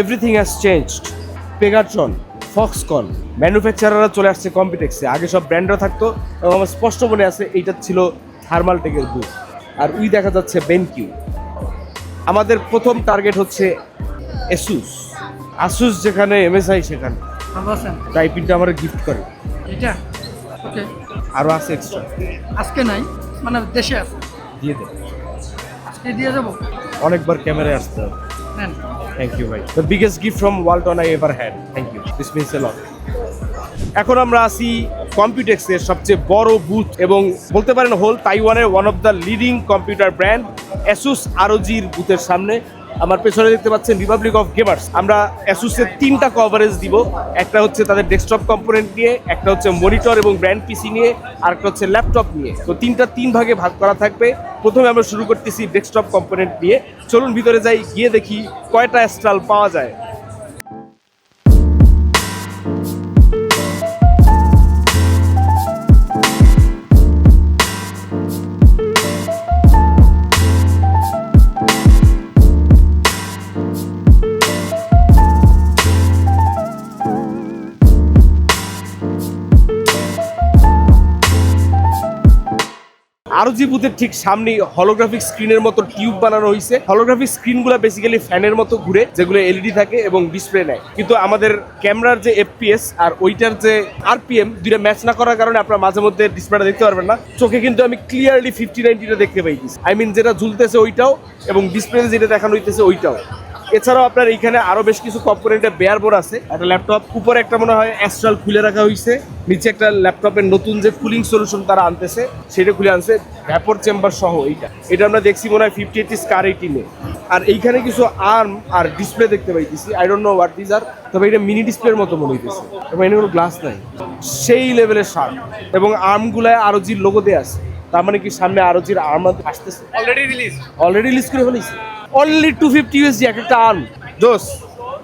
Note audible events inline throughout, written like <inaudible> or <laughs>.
Everything has changed Pegatron Foxconn ম্যানুফ্যাকচারাররা চলে আসছে কম্পিটেক্সে আগে সব ব্র্যান্ডরা থাকতো এবং আমার স্পষ্ট মনে আছে এইটা ছিল থার্মাল টেকের বুথ আর উই দেখা যাচ্ছে বেনকিউ আমাদের প্রথম টার্গেট হচ্ছে এসুস আসুস যেখানে এমএসআই সেখানে। টাইপিংটা আমার গিফট করে। এটা ওকে আরও আছে এক্সট্রা আজকে নাই মানে দেশে আছে। দিয়ে দেন আজকে দিয়ে অনেকবার ক্যামেরায় আসতে হবে। নেন থ্যাংক ইউ ভাই the biggest gift from Walton I ever had thank you this means a এখন আমরা আসি কম্পিউটেক্সের সবচেয়ে বড় বুথ এবং বলতে পারেন হোল তাইওয়ানের one of the leading computer brand Asus আরোজির বুথের সামনে। আমার পেছনে দেখতে পাচ্ছেন রিপাবলিক অফ গেমার্স আমরা অ্যাসুসের তিনটা কভারেজ দিব। একটা হচ্ছে তাদের ডেস্কটপ কম্পোনেন্ট নিয়ে, একটা হচ্ছে মনিটর এবং ব্র্যান্ড পিসি নিয়ে, আর একটা হচ্ছে ল্যাপটপ নিয়ে। তো তিনটা তিন ভাগে ভাগ করা থাকবে। প্রথমে আমরা শুরু করতেছি ডেস্কটপ কম্পোনেন্ট নিয়ে। চলুন ভিতরে যাই, গিয়ে দেখি কয়টা স্টল পাওয়া যায়। আরও জি বুথের ঠিক সামনে হলোগ্রাফিক স্ক্রিনের মতো টিউব বানানো হয়েছে হলোগ্রাফিক স্ক্রিনগুলো বেসিক্যালি ফ্যানের মতো ঘুরে যেগুলো এলইডি থাকে এবং ডিসপ্লে নেয়। কিন্তু আমাদের ক্যামেরার যে এফপিএস আর ওইটার যে আরপিএম দুইটা ম্যাচ না করার কারণে আপনারা মাঝে মধ্যে ডিসপ্লেটা দেখতে পারবেন না। চোখে কিন্তু আমি ক্লিয়ারলি ফিফটি নাইনটিটা দেখতে পাইছি আই মিন যেটা ঝুলতেছে ওইটাও এবং ডিসপ্লেতে যেটা দেখানো হইতেছে ওইটাও। এছাড়াও আপনার এইখানে আরও বেশ কিছু কম্পোনেন্টের বেয়ার বোর্ড আছে। একটা ল্যাপটপ উপরে একটা মনে হয় অ্যাস্ট্রাল খুলে রাখা হয়েছে নিচে একটা ল্যাপটপের নতুন যে কুলিং সলিউশন তারা আনতেছে সেটা খুলে আনছে ভ্যাপর চেম্বার সহ এইটা। এটা আমরা দেখছি মনে হয় ফিফটি এইটি স্কার এইটিনে আর এইখানে কিছু আর্ম আর ডিসপ্লে দেখতে পাইতেছি। I don't know what this আর তবে এটা মিনি ডিসপ্লের মতো মনে হইতেছে। এবং এখানে কোনো গ্লাস নাই। সেই লেভেলের শার্প এবং আর্মগুলায় আরও জির লোগো দেওয়া আছে তার মানে কি সামনে আরও জির আর্ম আসতেছে। অলরেডি রিলিজ অলরেডি রিলিজ করে ফেলেছি। অনলি টু ফিফটি ইউএসডি এক একটা আর্ম দোষ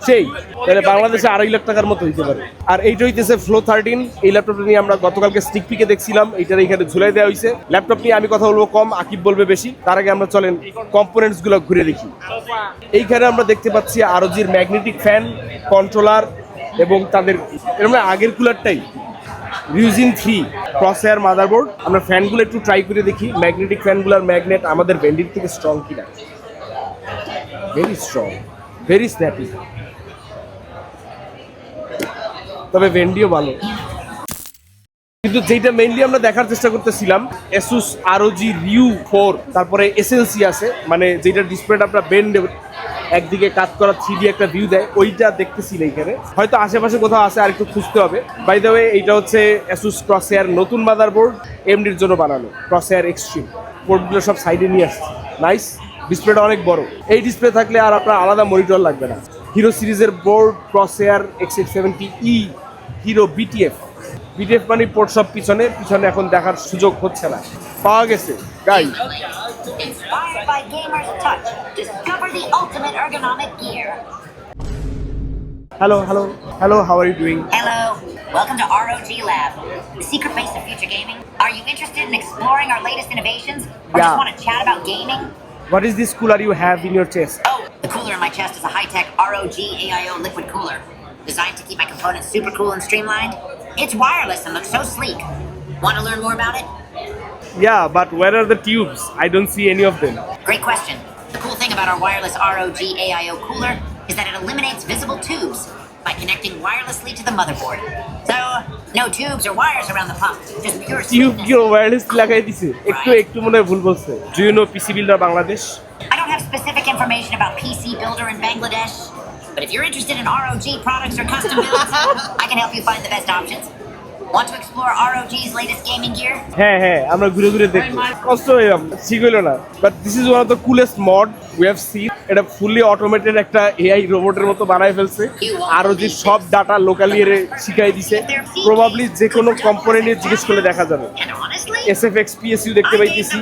সেই। তাহলে বাংলাদেশে আড়াই লাখ টাকার মতো হইতে পারে। আর এইটা হইতেছে ফ্লো থার্টিন এই ল্যাপটপটা নিয়ে আমরা গতকালকে স্টিক পিকে দেখছিলাম। এইটার এইখানে ঝুলাই দেওয়া হয়েছে ল্যাপটপ নিয়ে আমি কথা বলব কম আকিব বলবে বেশি। তার আগে আমরা চলেন কম্পোনেন্টসগুলো ঘুরে দেখি। এইখানে আমরা দেখতে পাচ্ছি আরোজির ম্যাগনেটিক ফ্যান কন্ট্রোলার এবং তাদের এর মানে আগের কুলারটাই রিউজিন থ্রি ক্রসেয়ার মাদারবোর্ড আমরা ফ্যানগুলো একটু ট্রাই করে দেখি। ম্যাগনেটিক ফ্যানগুলোর ম্যাগনেট আমাদের ভেন্ডির থেকে স্ট্রং কিনা। ভেরি স্ট্রং ভেরি স্ন্যাপি তবে ভেন্ডিও ভালো। কিন্তু যেটা মেইনলি আমরা দেখার চেষ্টা করতেছিলাম এসুস আরওজি রিউ ফোর তারপরে এসএলসি আছে মানে যেটা ডিসপ্লেটা আপনার বেন্ড একদিকে কাজ করা থ্রি একটা ভিউ দেয়, ওইটা দেখতেছি না এখানে। হয়তো আশেপাশে কোথাও আছে, আর একটু খুঁজতে হবে। বাই দ্য ওয়ে এইটা হচ্ছে এসুস ক্রসেয়ার নতুন মাদারবোর্ড এমডির জন্য বানানো। ক্রস এয়ার এক্সট্রিম বোর্ডগুলো সব সাইডে নিয়ে আসছে। নাইস ডিসপ্লেটা অনেক বড় এই ডিসপ্লে থাকলে আর আপনার আলাদা মনিটর লাগবে না হিরো সিরিজের board Corsair X X seventy E hero BTF BTF মানে পোর্ট সব পিছনে পিছনে এখন দেখার সুযোগ হচ্ছে না পাওয়া গেছে guy hello hello hello how are you doing Hello, welcome to ROG Lab, the secret base of future gaming. Are you interested in exploring our latest innovations, or Yeah. just want to chat about gaming? What is this cooler you have in your chest? Oh, the cooler in my chest is a high-tech ROG AIO liquid cooler, designed to keep my components super cool and streamlined. It's wireless and looks so sleek. Want to learn more about it? Yeah, but where are the tubes? I don't see any of them. Great question. The cool thing about our wireless ROG AIO cooler is that it eliminates visible tubes by connecting wirelessly to the motherboard. So, no tubes or wires around the pump, just pure tube sweetness. কি wireless লাগাই দিছে একটু একটু মনে হয় ভুল বলছে do you know PC builder Bangladesh I don't have specific information about PC Builder in Bangladesh, but if you're interested in ROG products or custom builds, <laughs> I can help you find the best options. Want to explore ROG's latest gaming gear? হ্যাঁ হ্যাঁ আমরা ঘুরে ঘুরে দেখব। কষ্ট যাবে ঠিক হইল না। But this is one of the coolest mod we have seen এটা ফুললি অটোমেটেড একটা এআই রোবটের মতো বানায় ফেলছে। আরও যে সব ডাটা লোকালি এর শিখাই দিছে। প্রবাবলি যে কোনো কম্পোনেন্ট জিজ্ঞেস করলে দেখা যাবে। And honestly, S F X PSU দেখতে I gave পাইতেছি।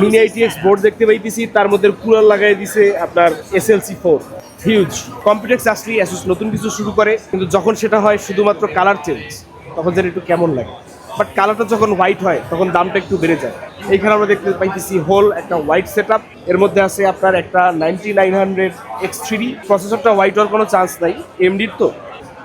Mini ITX. বোর্ড দেখতে পাইতেছি। তার মধ্যে কুলার লাগাই দিছে আপনার এসএলসি ফোর হিউজ কম্পিউটেক্স আসলেই অ্যাসুস নতুন কিছু শুরু করে। কিন্তু যখন সেটা হয় শুধুমাত্র কালার চেঞ্জ তখন যেন একটু কেমন লাগে। বাট কালারটা যখন হোয়াইট হয়, তখন দামটা একটু বেড়ে যায়। এইখানে আমরা দেখতে পাইতেছি হোল একটা হোয়াইট সেট এর মধ্যে আছে আপনার একটা ninety nine hundred X three প্রসেসরটা white হওয়ার কোনো চান্স নাই এমডির তো।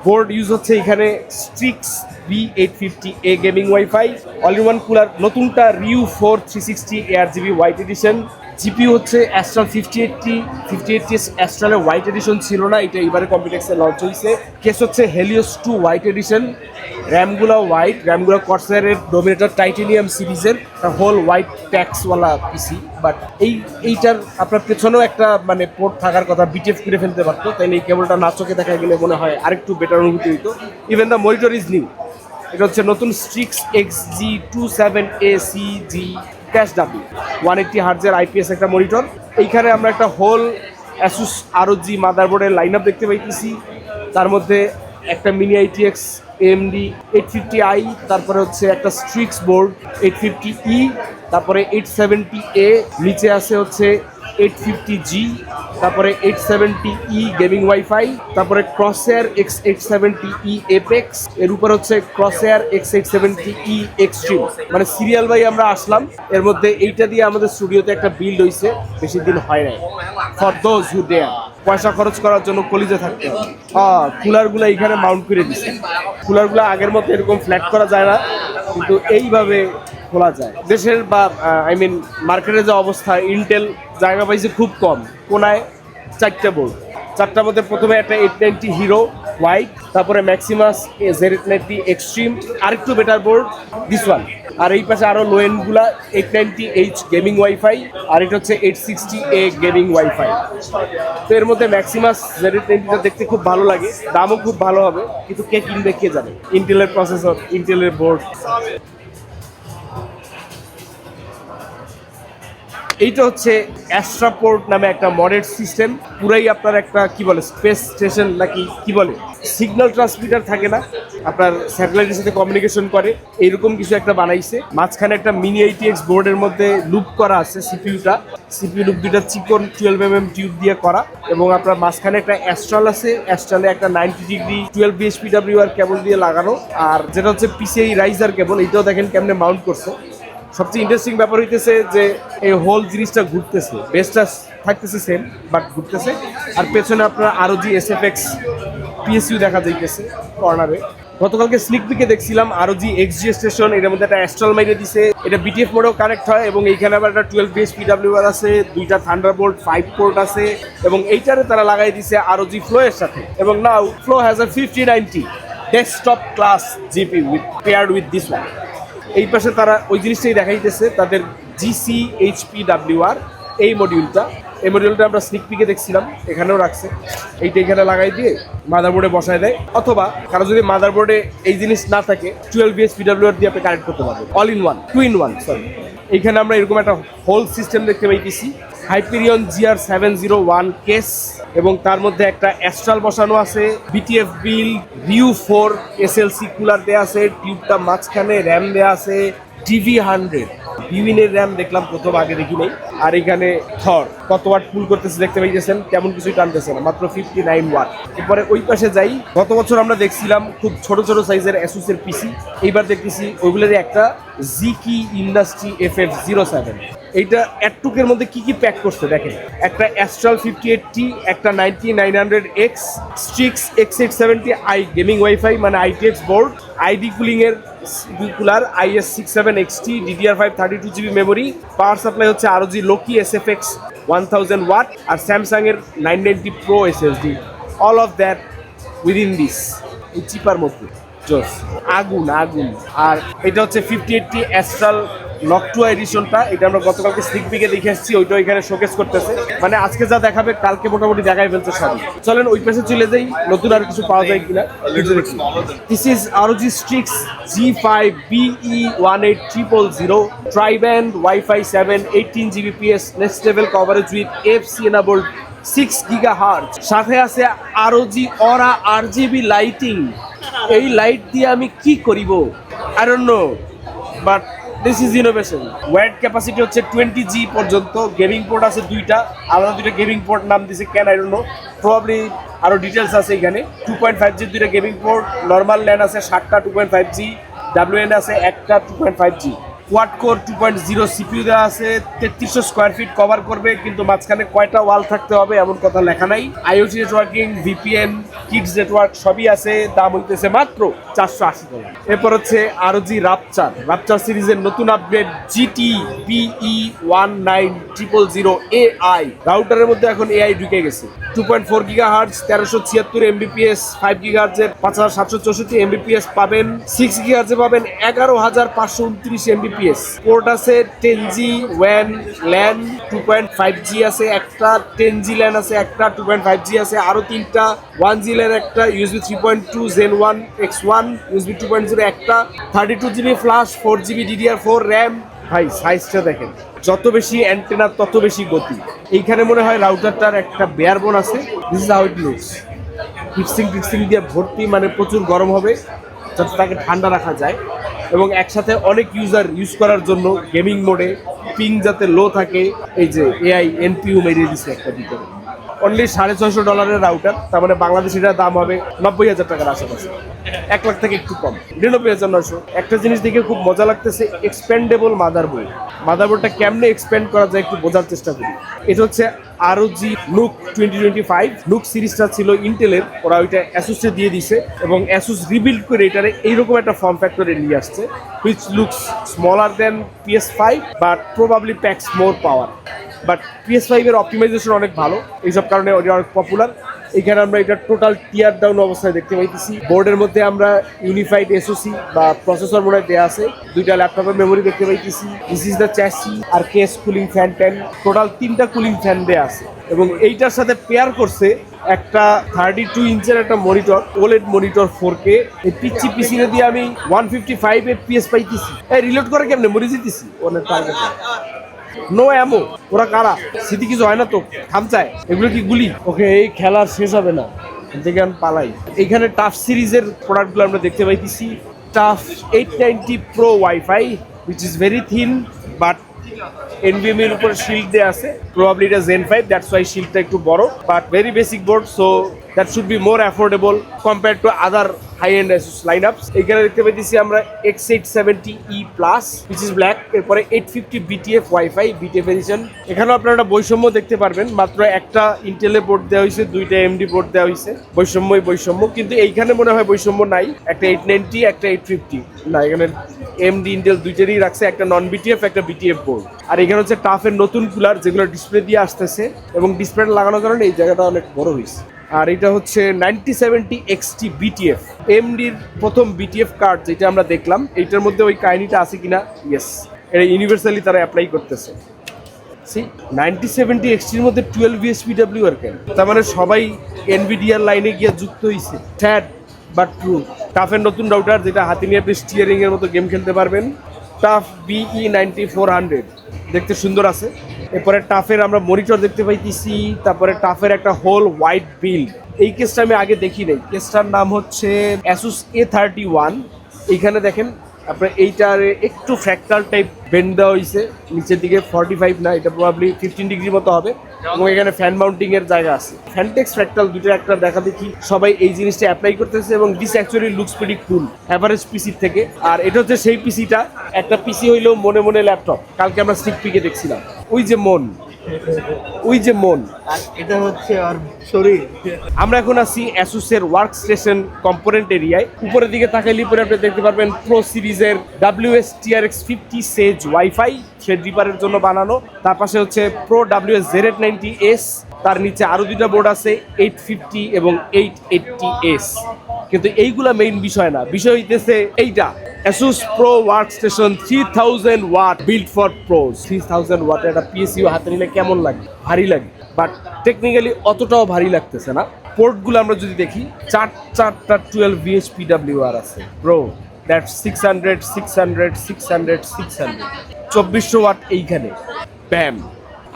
বোর্ড ইউজ হচ্ছে এখানে Strix B eight fifty A gaming wifi all in one cooler নতুনটা Ryuo four three sixty air GB white edition GP হচ্ছে Astral fifty eighty fifty eighty অ্যাস্ট্রালের white edition ছিল না, এটা এবারে কম্পিউটেক্সে লঞ্চ হয়েছে কেস হচ্ছে হেলিওস টু হোয়াইট এডিশন র্যামগুলো white র্যামগুলো কর্সারের ডোমিনেটর টাইটেনিয়াম সিরিজের হোল হোয়াইট ট্যাক্সওয়ালা পিসি বাট এই, এইটার আপনার পেছনেও একটা মানে পোর্ট থাকার কথা বিটিএফ করে ফেলতে পারতো, তাইলে এই কেবলটা না চোখে দেখা গেলে মনে হয় আরেকটু বেটার অনুভূতি হইতো। Even the monitor is new এটা হচ্ছে নতুন Strix X G two seven A C G cash ডাবি ওয়ান এইটটি হার্জের আইপিএস একটা মনিটর এইখানে আমরা একটা হোল অ্যাসুস আরও জি মাদারবোর্ডের লাইন আপ দেখতে পাইতেছি। তার মধ্যে একটা mini ITX AMD eight fifty I তারপরে হচ্ছে একটা Strix board eight fifty E তারপরে এইট সেভেন্টি এ নিচে আছে হচ্ছে এইট ফিফটি জি তারপরে eight seventy E gaming wifi তারপরে Corsair X eight seventy E Apex এর উপর হচ্ছে Corsair X eight seventy E extreme মানে সিরিয়াল বাই আমরা আসলাম, এর মধ্যে এইটা দিয়ে আমাদের স্টুডিওতে একটা বিল্ড হয়েছে বেশি দিন হয় নাই। ফর দোজ হু দেয়ার পয়সা খরচ করার জন্য কলিজে থাকতে হ্যাঁ কুলারগুলো এইখানে মাউন্ট করে দিছে। কুলারগুলো আগের মতো এরকম ফ্ল্যাট করা যায় না, কিন্তু এইভাবে খোলা যায়। দেশের বা আই মিন মার্কেটের যে অবস্থা ইন্টেল জায়গা পাইছে খুব কম, কোনায় চারটা বোর্ড চারটার মধ্যে প্রথমে একটা এইট নাইনটি হিরো হোয়াইট তারপরে ম্যাক্সিমাস জেড নাইনটি এক্সট্রিম আরেকটু বেটার বোর্ড দিস ওয়ান আর এই পাশে আরও low এন্ডগুলা eight ninety H gaming wifi আর এটা হচ্ছে eight sixty A gaming wifi তো এর মধ্যে ম্যাক্সিমাস জেড নাইনটিটা দেখতে খুব ভালো লাগে, দামও খুব ভালো হবে, কিন্তু কে কিনবে, কে জানে? ইন্টেলের প্রসেসর ইন্টেলের বোর্ড এইটা হচ্ছে অ্যাস্ট্রাপোর্ট নামে একটা মডেল সিস্টেম পুরাই আপনার একটা, কি বলে স্পেস স্টেশন নাকি, কি বলে? সিগন্যাল ট্রান্সমিটার থাকে না। আপনার স্যাটেলাইটের সাথে কমিউনিকেশন করে। এইরকম কিছু একটা বানাইছে। মাঝখানে একটা মিনি এইটিএক্স বোর্ডের মধ্যে লুপ করা আছে সিপিইউটা সিপিউ লুপ দুইটা চিকন টুয়েলভ এম এম টিউব দিয়ে করা। এবং আপনার মাঝখানে একটা অ্যাস্ট্রাল আছে। অ্যাস্ট্রালে একটা ninety degree twelve BSP W R cable দিয়ে লাগানো। আর যেটা হচ্ছে পিসিআই রাইজার কেবল এইটাও দেখেন কেমনে মাউন্ট করছে। সবচেয়ে ইন্টারেস্টিং ব্যাপার হইতেছে যে এই হোল জিনিসটা ঘুরতেছে। বেসটা থাকতেছে সেম বাট ঘুরতেছে। আর পেছনে আপনার ROG S F X PSU দেখা যাইতেছে কর্নারে গতকালকে স্নিক পিকে দেখছিলাম আরও জি এক্স জি স্টেশন এটার মধ্যে একটা অ্যাস্ট্রাল মাইরে দিছে। এটা বিটিএফ মোডেও কানেক্ট হয় এবং এইখানে আবার একটা টুয়েলভ বিএস পিডাব্লিউ আর আছে, দুইটা থান্ডার বোল্ট ফাইভ পোর্ট আছে এবং এইটারে তারা লাগাই দিছে আরও জি ফ্লো এর সাথে। এবং now Flow has a fifty ninety desktop class GP with paired with this one এই পাশে তারা ওই জিনিসটাই দেখাইতেছে, তাদের জিসি এইচপি ডাব্লিউ আর এই মডিউলটা এই মডিউলটা আমরা স্নিক পিকে দেখছিলাম, এখানেও রাখছে। এইটা এখানে লাগাই দিয়ে মাদারবোর্ডে বসায় দেয়। অথবা কারও যদি মাদারবোর্ডে এই জিনিস না থাকে টুয়েলভ বিএস পিডাব্লিউ আর দিয়ে আপনি কানেক্ট করতে পারবেন। All in one two in one sorry এইখানে আমরা এরকম একটা হোল সিস্টেম দেখতে পাইতেছি। Hyperion GR seven zero one case এবং তার মধ্যে একটা অ্যাস্ট্রাল বসানো আছে BTF bill view four SLC cooler দেওয়া আছে টিউবটা মাঝখানে র্যাম দেওয়া আছে টিভি হান্ড্রেড বিভিনের র্যাম দেখলাম প্রথম, আগে দেখি নেই। আর এখানে থর কত ওয়াট পুল করতেছে দেখতে পাইতেছেন, তেমন কিছুই টানতেছে না, মাত্র ফিফটি নাইন ওয়াট এরপরে ওই পাশে যাই, গত বছর আমরা দেখছিলাম খুব ছোট ছোট সাইজের অ্যাসুসের পিসি এইবার দেখতেছি ওইগুলোরই একটা geeky industry F F zero seven এইটা অ্যাটটুকের মধ্যে কি কি প্যাক করছে দেখেন। একটা অ্যাস্ট্রাল ফিফটি এইটটি একটা ninety nine hundred X Strix X eight seventy I gaming wifi মানে ITX board ID কুলিংয়ের cooler IS six seven XT DDR five thirty two GB memory power supply হচ্ছে ROG Loki S F X one thousand watt আর Samsung এর nine ninety pro SSD all of that within this এই চিপার মধ্যে। জোস আগুন আগুন। আর এটা হচ্ছে ফিফটি এইটটি অ্যাস্ট্রাল নকটুয়া এডিশনটা এটা আমরা গতকালকে স্নিক পিকে দেখে এসেছি ওইটা ওইখানে শোকেস করতেছে। মানে আজকে যা দেখাবে, কালকে মোটামুটি দেখাই ফেলছে সবই। চলেন ওই পাশে চলে যাই, নতুন আর কিছু পাওয়া যায় কিনা। This is ROG Strix G five BE one eight triple zero triband wifi seven eighteen Gbps next level coverage with F C enable six giga hertz সাথে আছে আরও জি অরা আর জিবি লাইটিং এই লাইট দিয়ে আমি কি করিব? Don't know but this is innovation word capacity হচ্ছে twenty G পর্যন্ত গেমিং পোর্ট আছে দুইটা, আলাদা দুইটা গেমিং পোর্ট নাম দিছে can I don't know probably আরও ডিটেলস আছে এখানে। টু পয়েন্ট ফাইভ জি দুইটা গেমিং পোর্ট নর্মাল ল্যান্ড আছে সাতটা two point five G W WAN আছে একটা two point five G quad core two point zero CPU দেওয়া আছে, তেত্রিশশো স্কোয়ার ফিট কভার করবে, কিন্তু মাঝখানে কয়টা ওয়াল থাকতে হবে এমন কথা লেখা নাই। IoT networking VPN kids network সবই আছে, দাম হইতেছে মাত্র চারশো আশি ডলার এরপর হচ্ছে আরও জি রাপচার রাপচার সিরিজের নতুন update GT BE one nine triple zero AI রাউটারের মধ্যে এখন এআই ঢুকে গেছে। Two point four giga hertz তেরোশো ছিয়াত্তর এমবিপিএস ফাইভ গিগা হার্জের পাঁচ হাজার সাতশো চৌষট্টি এমবিপিএস পাবেন। সিক্স গিগা হার্জে পাবেন এগারো হাজার পাঁচশো উনত্রিশ এমবিপিএস পোর্ট আছে ten G one LAN two point five G আছে, একটা টেন জি ল্যান আছে, একটা টু পয়েন্ট ফাইভ জি আছে আরও তিনটা ওয়ান জি ল্যান একটা USB three point two Gen one X one USB two point zero একটা thirty two GB flash four GB DDR four RAM ভাই সাইজটা দেখেন, যত বেশি অ্যান্টেনা তত বেশি গতি। এইখানে মনে হয় রাউটারটার একটা বেয়ার বোন আছে। This is how it looks fixing fixing দিয়ে ভর্তি মানে প্রচুর গরম হবে, যাতে তাকে ঠান্ডা রাখা যায়। এবং একসাথে অনেক ইউজার ইউজ করার জন্য গেমিং মোডে পিং যাতে লো থাকে, এই যে এআই এনপিউ মেরিয়ে দিচ্ছে একটা ভিতরে অনলি সাড়ে ছয়শো ডলারের রাউটার তার মানে বাংলাদেশিটার দাম হবে নব্বই হাজার টাকার আশেপাশে। এক লাখ থেকে একটু কম। নিরানব্বই হাজার নয়শো। একটা জিনিস দেখে খুব মজা লাগতেছে এক্সপেন্ডেবল মাদারবোর্ড মাদারবোর্ডটা কেমনে এক্সপেন্ড করা যায় একটু বোঝার চেষ্টা করি। এটা হচ্ছে ROG twenty twenty five look সিরিজটা ছিল ইন্টেলের ওরা ওইটা অ্যাসুসে দিয়ে দিছে এবং অ্যাসুস রিবিল্ড করে এটারে এইরকম একটা ফর্ম ফ্যাক্টরে নিয়ে আসছে which looks smaller than PS five but probably packs more power but PS ফাইভের অপটিমাইজেশন অনেক ভালো, এইসব কারণে ওটা অনেক পপুলার এখানে আমরা এটা টোটাল টিয়ার ডাউন অবস্থায় দেখতে পাইতেছি। বোর্ডের মধ্যে আমরা ইউনিফাইড এসওসি বা প্রসেসর মনে হয় দেওয়া আছে। দুইটা ল্যাপটপের মেমোরি দেখতে পাইতেছি। দিস ইজ দ্য চ্যাসি আর case cooling fan tan total তিনটা কুলিং ফ্যান দেওয়া আছে। এবং এইটার সাথে পেয়ার করছে একটা থার্টি টু ইঞ্চের একটা monitor OLED monitor four K এই পিচ্ছি পিসিনে দিয়ে আমি ওয়ান ফিফটি ফাইভ এফপিএস পাইতেছি। এই রিলোড করে কেমনে? মরি জিতেছি ওনের টার্গেট নো অ্যামো ওরা কারা? স্মৃতি কিছু হয় না তো? খামচায় এগুলো কি গুলি? ওকে এই খেলা শেষ হবে না। দেখে আমি পালাই। এখানে টাফ সিরিজের প্রোডাক্টগুলো আমরা দেখতে পাইতেছি। TUF eight ninety pro wifi which is very thin but NVMe এর উপর শিল্ড দেওয়া আছে। প্রবাবলি এটা জেন ফাইভ দ্যাটস ওয়াই শিল্ডটা একটু বড় but very basic board so that should be more affordable compare to other high end line ups এখানে দেখতে পেয়েছি আমরা X eight seventy E plus which is black এরপরে eight fifty BTF wifi BTF edition এখানেও আপনারা একটা বৈষম্য দেখতে পারবেন, মাত্র একটা ইন্টেলে বোর্ড দেওয়া হয়েছে, দুইটা এমডি বোর্ড দেওয়া হয়েছে। বৈষম্যই বৈষম্য, কিন্তু এইখানে মনে হয় বৈষম্য নাই। একটা এইট নাইনটি একটা এইট ফিফটি না, এখানে এমডি ইন্টেল দুইটারই রাখছে, একটা নন বিটিএফ একটা বিটিএফ বোর্ড আর এখানে হচ্ছে টাফের নতুন কুলার যেগুলো ডিসপ্লে দিয়ে আসতেছে, এবং ডিসপ্লেটা লাগানোর কারণে এই জায়গাটা অনেক বড় হয়েছে। আর এটা হচ্ছে নাইনটি সেভেন্টি এক্সটি বিটিএফ, এমডির প্রথম বিটিএফ কার্ড যেটা আমরা দেখলাম। এইটার মধ্যে ওই কাহিনিটা আছে কিনা? ইয়েস এটা ইউনিভার্সালি তারা অ্যাপ্লাই করতেছে। সি নাইনটি সেভেন্টি এক্সটির মধ্যে টুয়েলভ বিএসপিডাব্লিউ আর কেন? তার মানে সবাই এনভিডিআর লাইনে গিয়ে যুক্ত হয়েছে স্যাড বাট ট্রু টাফের নতুন রাউটার যেটা হাতে নিয়ে আপনি স্টিয়ারিং এর মতো গেম খেলতে পারবেন। TUF B ninety four hundred. দেখতে সুন্দর আছে। এরপরে টাফের আমরা মনিটর দেখতে পাইতেছি। তারপরে টাফের একটা হোল হোয়াইট বিল এই কেসটা আমি আগে দেখি নাই। কেসটার নাম হচ্ছে অ্যাসুস এ থার্টি ওয়ান এইখানে দেখেন আপনার এইটার একটু ফ্র্যাকটাল টাইপ বেন্ড দেওয়া হয়েছে নিচের দিকে ফর্টি ফাইভ না, এটা প্রবাবলি ফিফটিন ডিগ্রি মতো হবে, এবং এখানে ফ্যান মাউন্টিং এর জায়গা আছে। ফ্যানটেক্স ফ্র্যাকটাল দুটো একটা দেখা দেখি, সবাই এই জিনিসটা অ্যাপ্লাই করতেছে এবং this actually looks pretty cool average পিসির থেকে। আর এটা হচ্ছে সেই পিসিটা একটা পিসি হইলেও মনে মনে ল্যাপটপ কালকে আমরা স্টিক পিকে দেখছিলাম। ওই যে মন ওই যে মন। এটা হচ্ছে আর শরীর। আমরা এখন আছি অ্যাসুসের ওয়ার্ক স্টেশন কম্পোনেন্ট এরিয়ায় উপরের দিকে তাকাইলে পরে আপনি দেখতে পারবেন প্রো সিরিজের W S TRX fifty sage wifi thread রিপারের জন্য বানানো। তার পাশে হচ্ছে pro W S Z ninety S তার নিচে আরও দুইটা বোর্ড আছে এইট ফিফটি এবং এইট এইটটি এস কিন্তু এইগুলা মেইন বিষয় না। বিষয় হইতেছে এইটা। ASUS pro workstation three thousand watt build for pro three thousand ওয়াটের একটা হাতে নিলে কেমন লাগে? ভারী লাগে। বাট টেকনিক্যালি অতটাও ভারী লাগতেছে না। পোর্টগুলো আমরা যদি দেখি, চার, চারটা টুয়েলভ বিএসপি ডাব্লিউ আর আছে। Pro that six hundred six hundred six hundred six hundred চব্বিশশো ওয়াট এইখানে। ব্যাম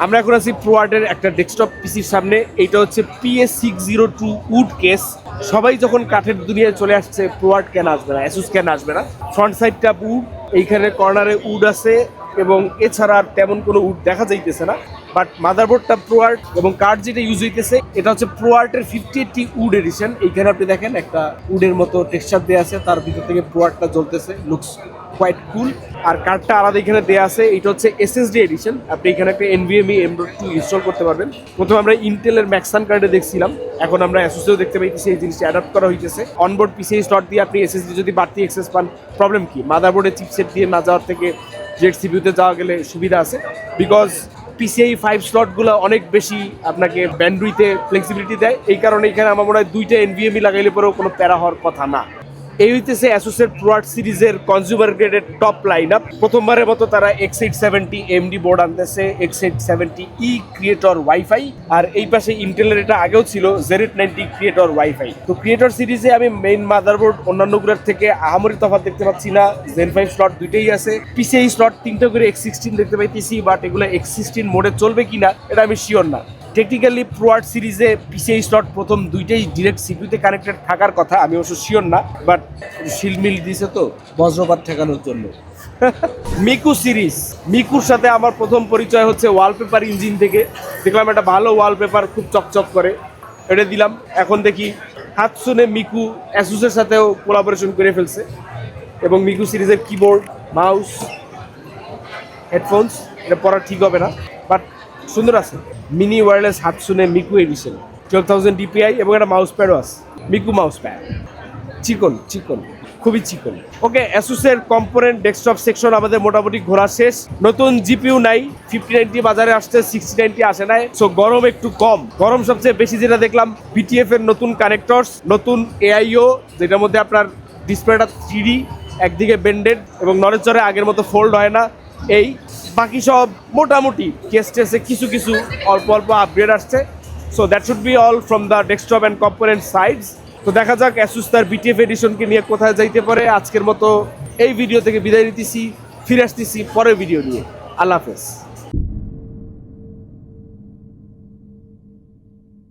আমরা এখন আছি প্রোয়ার্ডের একটা ডেস্কটপ পিসির সামনে। এইটা হচ্ছে PS six zero two wood case সবাই যখন কাঠের দুনিয়ায় চলে আসছে, প্রোয়ার্ড কেন আসবে না অ্যাসুস কেন আসবে না? ফ্রন্ট সাইডটা উড এইখানে কর্নারে উড আছে, এবং এছাড়া আর তেমন কোনো উড দেখা যাইতেছে না। বাট মাদারবোর্ডটা প্রোয়ার্ট এবং কার্ড যেটা ইউজ হইতেছে, এটা হচ্ছে প্রোয়ার্টের ফিফটি এইটটি উড এডিশন এইখানে আপনি দেখেন একটা উডের মতো টেক্সচার দেওয়া আছে, তার ভিতর থেকে প্রোয়ার্টটা জ্বলতেছে লুকস কোয়াইট কুল আর কার্ডটা আলাদা এখানে দেওয়া আছে, এটা হচ্ছে এসএসডি এডিশন আপনি এখানে একটা এনভিএমই এম টু ইনস্টল করতে পারবেন। প্রথমে আমরা ইন্টেলের ম্যাক্সান কার্ডে দেখছিলাম, এখন আমরা অ্যাসোসিয়েও দেখতে পাইতেছি এই জিনিসটা অ্যাডাপ্ট করা হইতেছে। অনবোর্ড পিসিআই স্লট দিয়ে আপনি এসএসডি যদি বাড়তি এক্সেস পান প্রবলেম কি? মাদারবোর্ডে চিপসেট দিয়ে না যাওয়ার থেকে জেড সিপিউতে যাওয়া গেলে সুবিধা আছে। বিকজ পিসিআই ফাইভ স্লটগুলো অনেক বেশি আপনাকে ব্যান্ডুইতে ফ্লেক্সিবিলিটি দেয়। এই কারণে এখানে আমার মনে হয় দুইটা এনভিএমই লাগাইলে পরেও কোনো প্যারা হওয়ার কথা না। এই হইতেছে অ্যাসোসের প্রোয়ার্ড সিরিজের কনজিউমার গ্রেডের টপ লাইন আপ প্রথমবারের মতো তারা X eight seventy AMD board আনতেছে X eight seventy E creator wifi আর এই পাশে ইন্টেলের এটা আগেও ছিল জেড নাইনটি ক্রিয়েটর ওয়াইফাই তো ক্রিয়েটর সিরিজে আমি মেইন মাদারবোর্ড অন্যান্যগুলোর থেকে আহামরি তফাৎ দেখতে পাচ্ছি না। জেন ফাইভ স্লট দুইটাই আছে। পিসিআই স্লট তিনটা করে এক্স সিক্সটিন দেখতে পাইতেছি বাট এগুলো এক্স সিক্সটিন মোডে চলবে কিনা, এটা আমি শিওর না। টেকনিক্যালি প্রোয়ার্ড সিরিজে পিসিআই স্লট প্রথম দুইটাই ডিরেক্ট সিপিউতে কানেক্টেড থাকার কথা আমি অবশ্য শিওর না বাট শিলমিল দিছে তো। বজ্রপাত ঠেকানোর জন্য। মিকু সিরিজ মিকুর সাথে আমার প্রথম পরিচয় হচ্ছে ওয়ালপেপার ইঞ্জিন থেকে। দেখলাম একটা ভালো ওয়ালপেপার খুব চকচক করে। এটা দিলাম। এখন দেখি হাত শুনে মিকু অ্যাসুসের সাথেও কোলাবোরেশন করে ফেলছে। এবং মিকু সিরিজের কিবোর্ড মাউস হেডফোনস এটা পড়া ঠিক হবে না। বাট সুন্দর আছে। Mini wireless Hatsune Miku edition twelve thousand DPI এবং একটা মাউস প্যাডও আছে। মিকু মাউস প্যাড চিকন চিকন, খুবই চিকন। ওকে অ্যাসুসের কম্পোনেন্ট ডেস্কটপ সেকশন আমাদের মোটামুটি ঘোরা শেষ। নতুন জিপিউ নাই ফিফটি নাইনটি বাজারে আসছে সিক্সটি নাইনটি আসে নাই। সো গরম একটু কম। গরম সবচেয়ে বেশি যেটা দেখলাম বিটিএফ এর নতুন কানেক্টরস নতুন এআইও যেটার মধ্যে আপনার ডিসপ্লেটা থ্রি একদিকে বেন্ডেড এবং নড়েচড়ে আগের মতো ফোল্ড হয় না। এই বাকি সব মোটামুটি কেস টেসে কিছু কিছু অল্প অল্প আপগ্রেড আসছে। So that should be all from the desktop and component sides তো দেখা যাক অ্যাসুস তার বিটিএফ এডিশনকে নিয়ে কোথায় যাইতে পারে। আজকের মতো এই ভিডিও থেকে বিদায় নিতেছি, ফিরে আসতেছি পরের ভিডিও নিয়ে। আল্লাহ হাফেজ।